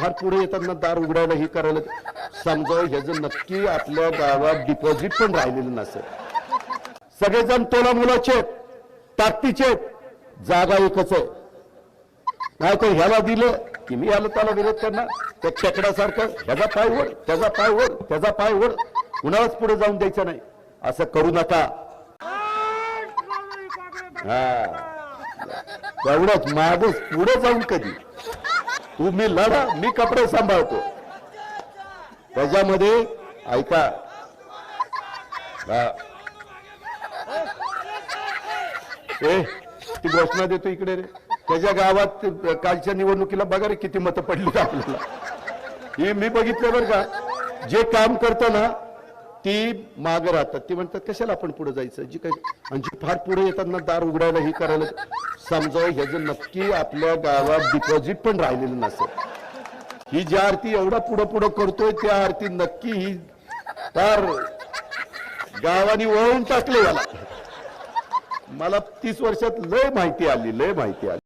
फार पुढे येताना दार उघडायला हे करायला समजावं ह्याचं नक्की आपल्या गावात डिपॉझिट पण राहिलेलं नसेल. सगळेजण तोला मुलाचे आहेत, ताकदीचे जागा एकच आहे. नाही तर ह्याला दिलं की मी आलो त्याला विरोध करणार. त्या खेकड्यासारखं ह्याचा पाय वड त्याचा पाय वड त्याचा पाय वड कुणालाच पुढे जाऊन द्यायचं नाही. असं करू नका. हा. तेवढंच मागच पुढे जाऊन कधी? तुम्ही लढा मी कपडे सांभाळतो. त्याच्यामध्ये ऐका. ए ती घोषणा देतो इकडे रे. त्याच्या गावात कालच्या निवडणुकीला बघा रे किती मतं पडली आपल्याला. हे मी बघितलं बरं का. जे काम करतो ना ती माग राहतात. ती म्हणतात कशाला आपण पुढे जायचं? जी काय आणि जी फार पुढे येताना दार उघडायला ही करायला. समजावं ह्याचं नक्की आपल्या गावात डिपॉझिट पण राहिलेलं नसेल. ही जी आरती एवढा पुढं पुढं करतोय त्या आरती नक्की ही फार गावाने वळून टाकले याला मला तीस वर्षात लय माहिती आली लय माहिती आली.